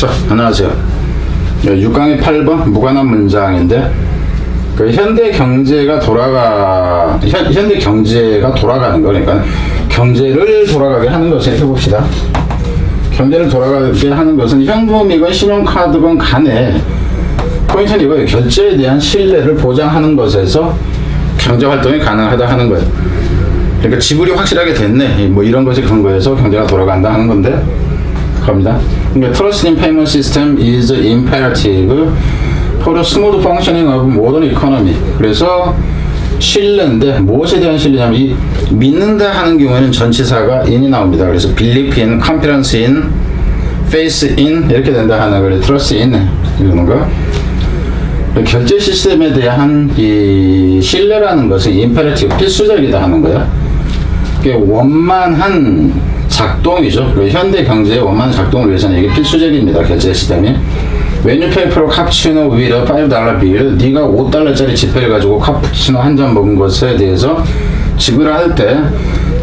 자, 안녕하세요. 6강의 8번 무관한 문장인데 그 현대 경제가 돌아가 현, 현대 경제가 돌아가는 거 그러니까 경제를 돌아가게 하는 것을 해봅시다. 경제를 돌아가게 하는 것은 현금이건 신용카드건 간에 포인트는 이거예요. 결제에 대한 신뢰를 보장하는 것에서 경제 활동이 가능하다 하는 거예요. 그러니까 지불이 확실하게 됐네. 뭐 이런 것이 근거해서 경제가 돌아간다 하는 건데 겁니다. 그러니까 trust in payment system is imperative for the smooth functioning of modern economy. 그래서 신뢰인데 무엇에 대한 신뢰냐면 이 믿는다 하는 경우에는 전치사가 in이 나옵니다. 그래서 believe in, confidence in, faith in 이렇게 된다 하는 걸 trust in 이러는 거. 결제 시스템에 대한 이 신뢰라는 것은 임페러티브 필수적이다 하는 거야. 원만한 작동이죠. 그 현대 경제의 원만한 작동을 위해서는 이게 필수적입니다. 결제 시스템이. Pay for cappuccino with a 5달러 bill, 네가 5달러짜리 지폐를 가지고 카푸치노 한 잔 먹은 것에 대해서 지불을 할 때,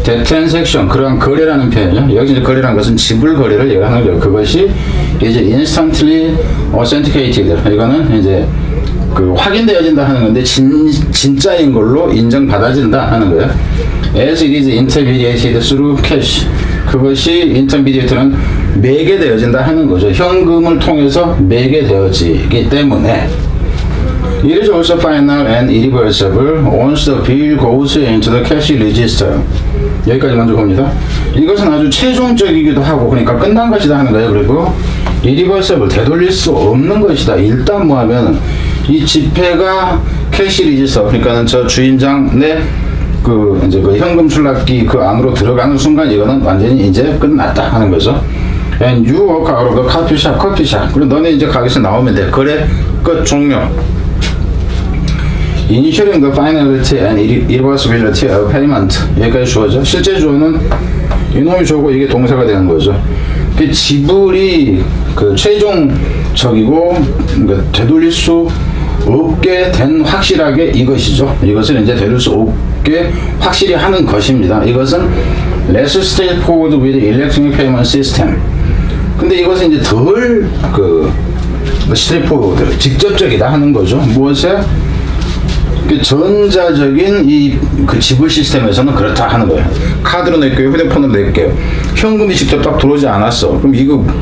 the transaction, 그러한 거래라는 표현이죠. 여기 이제 거래라는 것은 지불 거래를 얘기하는 거예요. 그것이 이제 instantly authenticated. 이거는 이제 그 확인되어진다 하는 건데 진, 진짜인 걸로 인정받아진다 하는 거예요. As it is intermediated through cash. 그것이 intermediate는 매개되어진다 하는 거죠. 현금을 통해서 매개되어지기 때문에 It is also final and irreversible once the bill goes into the cash register. 여기까지 먼저 봅니다. 이것은 아주 최종적이기도 하고 그러니까 끝난 것이다 하는 거예요. 그리고 irreversible 되돌릴 수 없는 것이다. 일단 뭐 하면 이 지폐가 캐시 리지스터 그러니까는 저 주인장 내 그 이제 그 현금 출납기 그 안으로 들어가는 순간 이거는 완전히 이제 끝났다 하는 거죠. And you walk out of the coffee shop, coffee shop. 그리고 너네 이제 가게에서 나오면 돼. 그래 끝 종료. Ensuring the finality and irreversibility of payment. 여기까지 주어져. 실제 주어는 이놈이 주어고 이게 동사가 되는 거죠. 그 지불이 그 최종적이고 그러니까 되돌릴 수 없게 된 확실하게 이것이죠. 이것을 이제 되돌릴 수 없게 확실히 하는 것입니다. 이것은 less straightforward with electronic payment system. 근데 이것은 이제 덜그 스트레이트포워드 직접적이다 하는 거죠. 무엇에 그 전자적인 이 그 지불 시스템에서는 그렇다 하는 거예요. 카드로 낼게요, 휴대폰으로 낼게요. 현금이 직접 딱 들어오지 않았어. 그럼 이거 그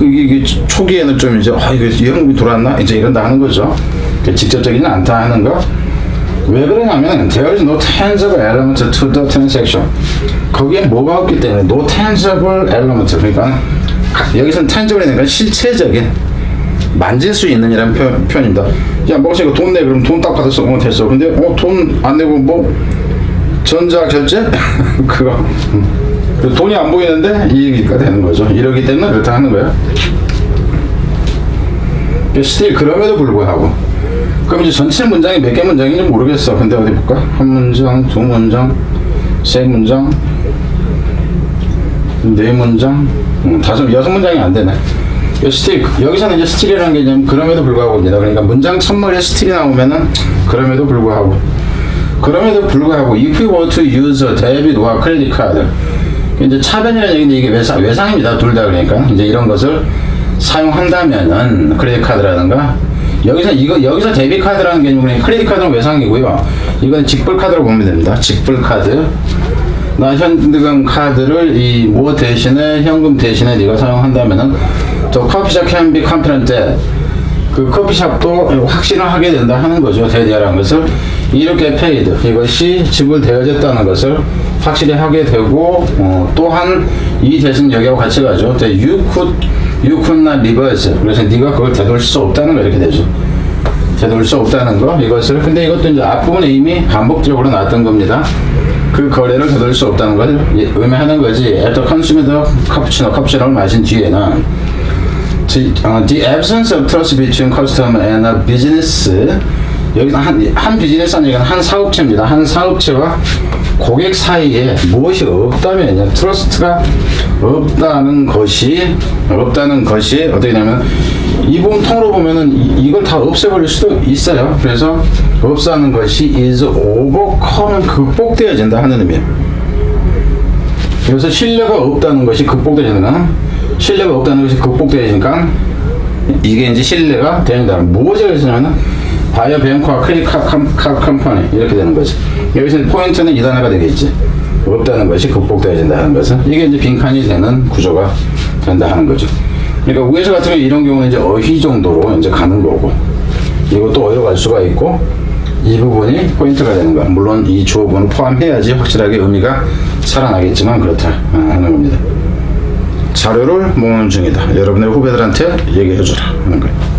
이게 초기에는 좀 이제 아 이거 현금이 들어왔나 이제 이런다 하는 거죠. 그 직접적이지 않다 하는 거. 왜 그러냐면 there is no tangible element to the transaction. 거기에 뭐가 없기 때문에 no tangible element 그러니까 여기서는 tangible이니까 실체적인 만질 수 있는 이라는 표현, 표현입니다. 야, 먹었으니돈 내. 그럼 돈 딱 받았어. 어, 됐어. 근데, 어, 돈 안 내고 뭐, 전자 결제? 그거. 돈이 안 보이는데 이익이 되는 거죠. 이러기 때문에 그렇다 하는 거예요. 스틸 그럼에도 불구하고. 그럼 이제 전체 문장이 몇 개 문장인지 모르겠어. 근데 어디 볼까? 한 문장, 두 문장, 세 문장, 네 문장, 음, 다섯, 여섯 문장이 안 되네. 이 스틸, 여기서는 이제 스틸이라는 개념, 그럼에도 불구하고입니다. 그러니까 문장 첫머리에 스틸이 나오면은, 그럼에도 불구하고. 그럼에도 불구하고, if you want to use a debit or credit card. 이제 차변이라는 얘기인데 이게 외상, 외상입니다. 둘 다 그러니까. 이제 이런 것을 사용한다면은, 크레딧 카드라든가, 여기서 이거 여기서 데뷔 카드라는 개념은 크레딧 카드는 외상이고요. 이건 직불 카드로 보면 됩니다. 직불 카드. 나 현금 카드를 이 뭐 대신에 현금 대신에 네가 사용한다면은 저 커피숍 confident that 그 커피숍도 확신을 하게 된다 하는 거죠. 대디아라는 것을 이렇게 paid 이것이 지불되어졌다는 것을 확실히 하게 되고 어, 또한 이 대신 여기하고 같이 가죠. you could not reverse 그래서 네가 그걸 되돌릴 수 없다는 거 이렇게 되죠. 되돌릴 수 없다는 거 이것을 근데 이것도 이제 앞부분에 이미 반복적으로 나왔던 겁니다. 그 거래를 되돌릴 수 없다는 걸 예, 의미하는 거지. Consuming the cappuccino, 카푸치노를 마신 뒤에는 the, uh, the absence of trust between customer and a business 여기서 한, 한 비즈니스는 얘기는 한 사업체입니다. 한 사업체와 고객 사이에 무엇이 없다면요. 트러스트가 없다는 것이 없다는 것이 어떻게 되냐면 이 부분 통으로 보면은 이, 이걸 다 없애버릴 수도 있어요. 그래서 없다는 것이 is overcome 극복되어진다 하는 의미예요. 그래서 신뢰가 없다는 것이 극복되어진다. 신뢰가 없다는 것이 극복되니까 이게 이제 신뢰가 된다. 무엇을 했냐면은 바이오 뱅크와 크리카 컴퍼니 이렇게 되는 거지. 여기서 포인트는 이 단어가 되겠지. 없다는 것이 극복되어야 된다는 것은 이게 이제 빈칸이 되는 구조가 된다 하는 거죠. 그러니까 우에서 같은 경우 이런 경우는 이제 어휘 정도로 이제 가는 거고 이것도 어디로 갈 수가 있고 이 부분이 포인트가 되는 거야. 물론 이 주어분을 포함해야지 확실하게 의미가 살아나겠지만 그렇다 하는 겁니다. 자료를 모으는 중이다. 여러분의 후배들한테 얘기해 주라 하는 거예요.